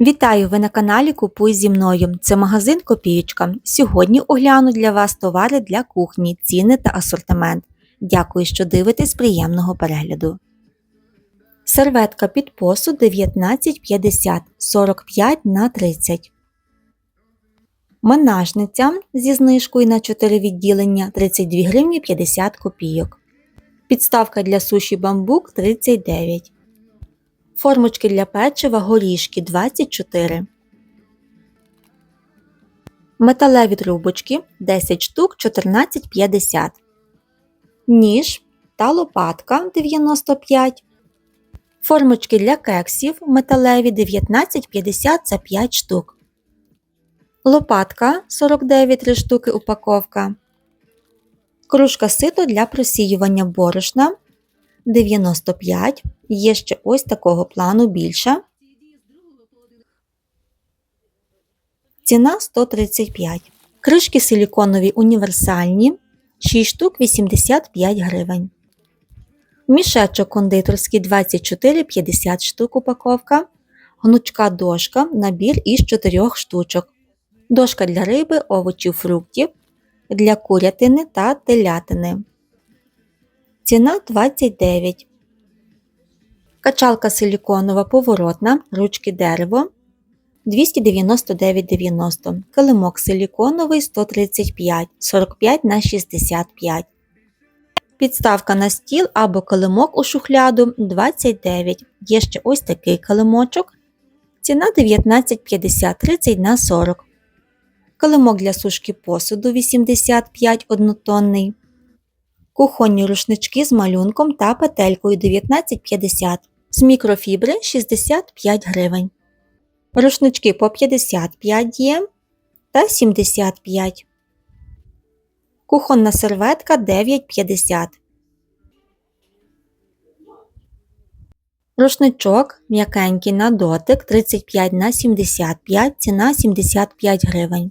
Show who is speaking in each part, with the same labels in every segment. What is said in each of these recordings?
Speaker 1: Вітаю! Ви на каналі Купуй зі мною. Це магазин Копієчка. Сьогодні огляну для вас товари для кухні, ціни та асортимент. Дякую, що дивитесь приємного перегляду. Серветка під посуд 19,50 45 на 30. Менажниця зі знижкою на 4 відділення 32 гривні 50 копійок. Підставка для суші бамбук 39. Формочки для печива горішки 24. Металеві трубочки 10 штук 14,50. Ніж та лопатка 95. Формочки для кексів металеві 19,50 за 5 штук. Лопатка 49 3 штуки упаковка. Кружка сито для просіювання борошна 95. Є ще ось такого плану більша. Ціна 135. Кришки силіконові універсальні 6 штук 85 гривень. Мішечок кондитерський 24,50 штук упаковка. Гнучка дошка набір із 4 штучок. Дошка для риби, овочів, фруктів, для курятини та телятини. Ціна 29. Качалка силіконова поворотна, ручки дерево 299,90. Килимок силіконовий 135 45 на 65. Підставка на стіл або килимок у шухляду 29. Є ще ось такий килимочок. Ціна 19,50 30 на 40. Килимок для сушки посуду 85 однотонний. Кухонні рушнички з малюнком та петелькою 19,50 з мікрофібри 65 гривень. Рушнички по 55 є та 75. Кухонна серветка 9,50. Рушничок м'якенький на дотик 35 на 75, ціна 75 гривень.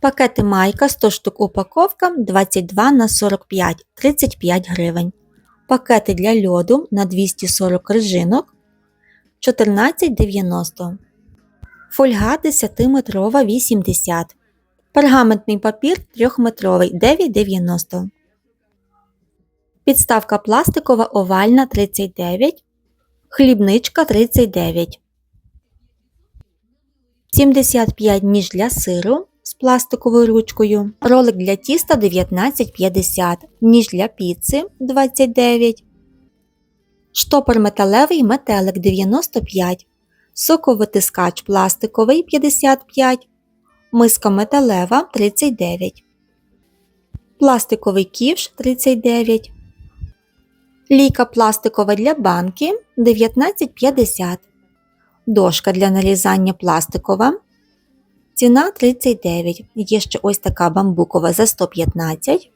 Speaker 1: Пакети майка 100 штук упаковка 22 на 45 35 гривень. Пакети для льоду на 240 крижинок 14,90. Фольга 10-метрова 80. Пергаментний папір 3-метровий 9,90. Підставка пластикова овальна 39. Хлібничка 39. 75 ніж для сиру з пластиковою ручкою. Ролик для тіста 19,50. Ніж для піци 29. Штопор металевий метелик 95. Соковитискач пластиковий 55. Миска металева 39. Пластиковий ківш 39. Лійка пластикова для банки 19,50. Дошка для нарізання пластикова. Ціна 39. Є ще ось така бамбукова за 115.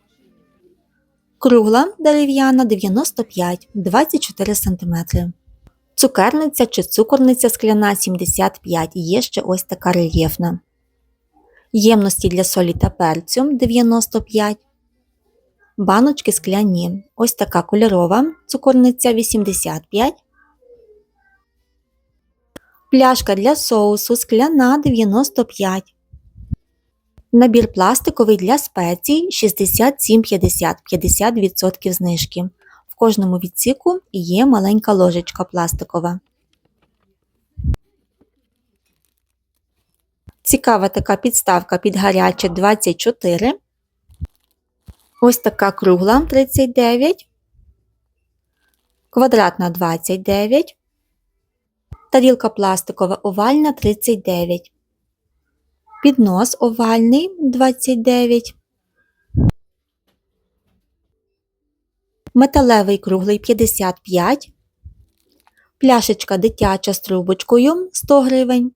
Speaker 1: Кругла дерев'яна 95 24 см. Цукерниця чи цукорниця скляна 75 Є ще ось така рельєфна. Ємності для солі та перцю 95. Баночки скляні. Ось така кольорова цукорниця 85. Пляшка для соусу скляна 95. Набір пластиковий для спецій 67,50 50% знижки. В кожному відсіку є маленька ложечка пластикова. Цікава така підставка під гаряче 24. Ось така кругла 39. Квадратна 29. Тарілка пластикова овальна 39. Піднос овальний 29. Металевий круглий 55. Пляшечка дитяча з трубочкою 100 гривень.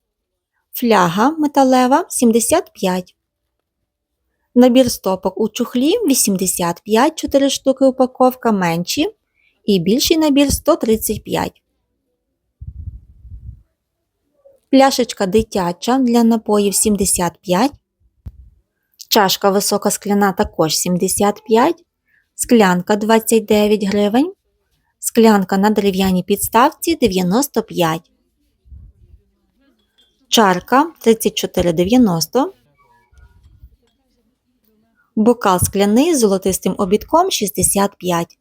Speaker 1: Фляга металева 75. Набір стопок у чухлі 85 4 штуки упаковка менші. І більший набір 135. Пляшечка дитяча для напоїв 75. Чашка висока скляна також 75. Склянка 29 гривень. Склянка на дерев'яній підставці 95. чарка 34,90, бокал скляний з золотистим обідком 65,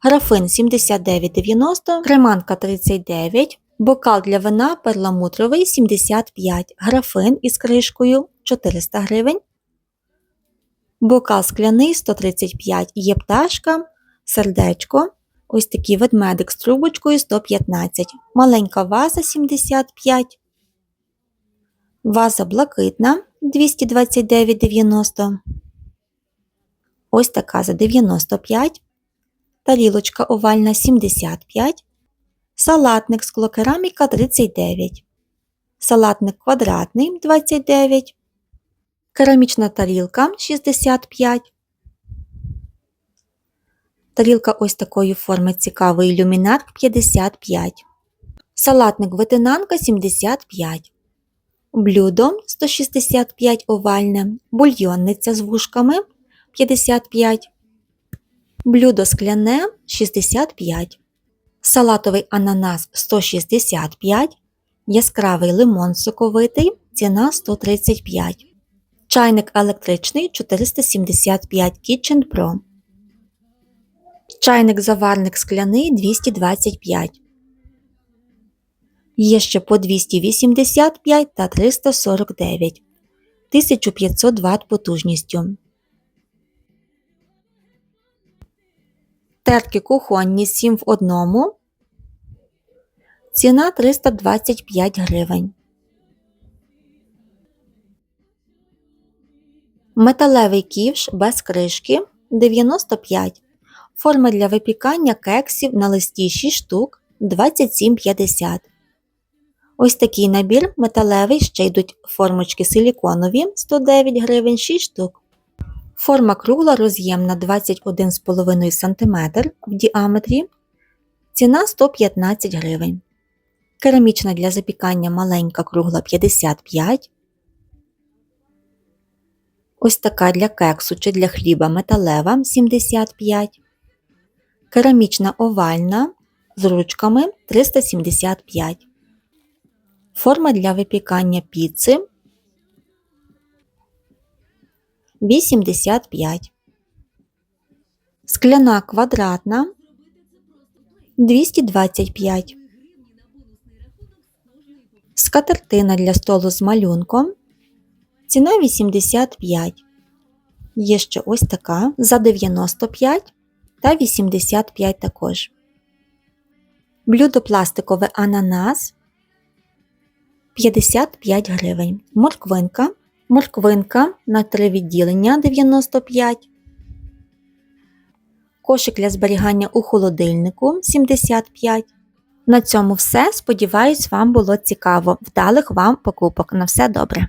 Speaker 1: графин 79,90, креманка 39, бокал для вина перламутровий 75, графин із кришкою 400 гривень, бокал скляний 135, є пташка, сердечко, ось такий ведмедик з трубочкою 115, маленька ваза 75, ваза блакитна 229,90, ось така за 95, тарілочка овальна 75, салатник склокераміка 39, салатник квадратний 29, керамічна тарілка 65, тарілка ось такої форми цікавий ілюмінар 55, салатник ветенанка 75, блюдо 165 овальне, бульйонниця з вушками 55, блюдо скляне 65, салатовий ананас 165, яскравий лимон соковитий, ціна 135, чайник електричний 475 Kitchen Pro, чайник заварник скляний 225. Є ще по 285 та 349, 1500 Вт потужністю. Терки кухонні 7 в одному. Ціна 325 гривень. Металевий ківш без кришки 95. Форма для випікання кексів на листі 6 штук 27,50. Ось такий набір металевий ще йдуть формочки силіконові 109 гривень 6 штук. Форма кругла роз'ємна 21,5 см в діаметрі. Ціна 115 гривень. Керамічна для запікання маленька кругла 55. Ось така для кексу чи для хліба металева 75. Керамічна овальна з ручками 375. Форма для випікання піци 85. Скляна квадратна 225. Скатертина для столу з малюнком. Ціна 85. Є ще ось така за 95 та 85 також. Блюдо пластикове ананас 55 гривень. Морквинка. Морквинка на 3 відділення 95. Кошик для зберігання у холодильнику 75. На цьому все. Сподіваюсь, вам було цікаво. Вдалих вам покупок. На все добре!